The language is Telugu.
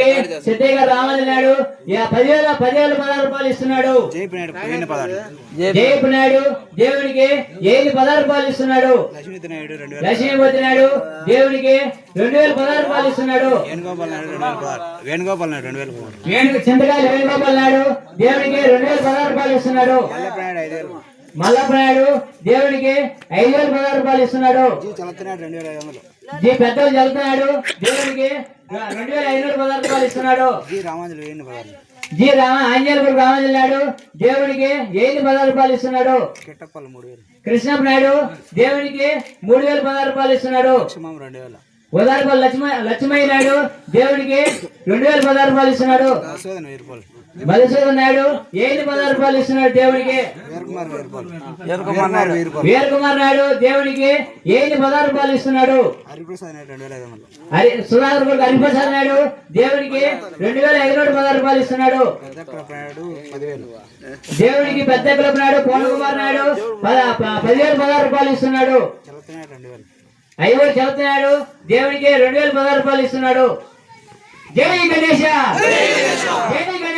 దేవుడికి సిద్ధయ్య గారు రామని నాయుడు. పదివేల పదివేల పదహారు రూపాయలు ఇస్తున్నాడు. జయపు నాయుడు దేవుడికి ఏది పదహారు రూపాయలు ఇస్తున్నాడు? లక్ష్మీపతి నాయుడు దేవుడికి రెండు వేల పదహారు రూపాయలు ఇస్తున్నాడు. వేణుగోపాల్ నాయుడు రెండు వేల చింతకాయలు వేణుగోపాల్ నాయుడు దేవుడికి రెండు వేల పదహారు రూపాయలు ఇస్తున్నాడు. మల్లెప్ప నాయుడు ఐదు వేలు. మల్లప్ప నాయుడు దేవుడికి ఐదు వేల పదహారు రూపాయలు ఇస్తున్నాడు. జీ పెద్దలు చదువుతున్నాడు దేవుడికి రెండు వేల ఐదు వందల రూపాయలు ఇస్తున్నాడు. జీ రామజిల్లాడు దేవుడికి ఏది పదహారు రూపాయలు ఇస్తున్నాడు? కృష్ణప్ప నాయుడు దేవుడికి మూడు వేల పదహారు రూపాయలు ఇస్తున్నాడు ఉదారపల్లి లక్ష్మ లక్ష్మయ్య నాయుడు దేవుడికి రెండు వేల పదహారు రూపాయలు. ఇస్తున్నాడు మధుసూదన్ నాయుడు ఏది పదహారు రూపాయలు ఇస్తున్నాడు దేవుడికి వీరకుమార్ నాయుడు దేవుడికి ఏది పదహారు రూపాయలు ఇస్తున్నాడు ఐదు సుధాకర్ కొడుకు హరిప్రసాద్ నాయుడు దేవుడికి రెండు వేల ఐదు వందల పదహారు రూపాయలు ఇస్తున్నాడు దేవుడికి పెద్ద కులపు నాయుడు పవన్ కుమార్ నాయుడు పదివేల పదహారు రూపాయలు ఇస్తున్నాడు ఐదుగురు చెబుతున్నాడు దేవుడికి రెండు వేల పదహారు రూపాయలు ఇస్తున్నాడు జై గణేష! జై గణేష!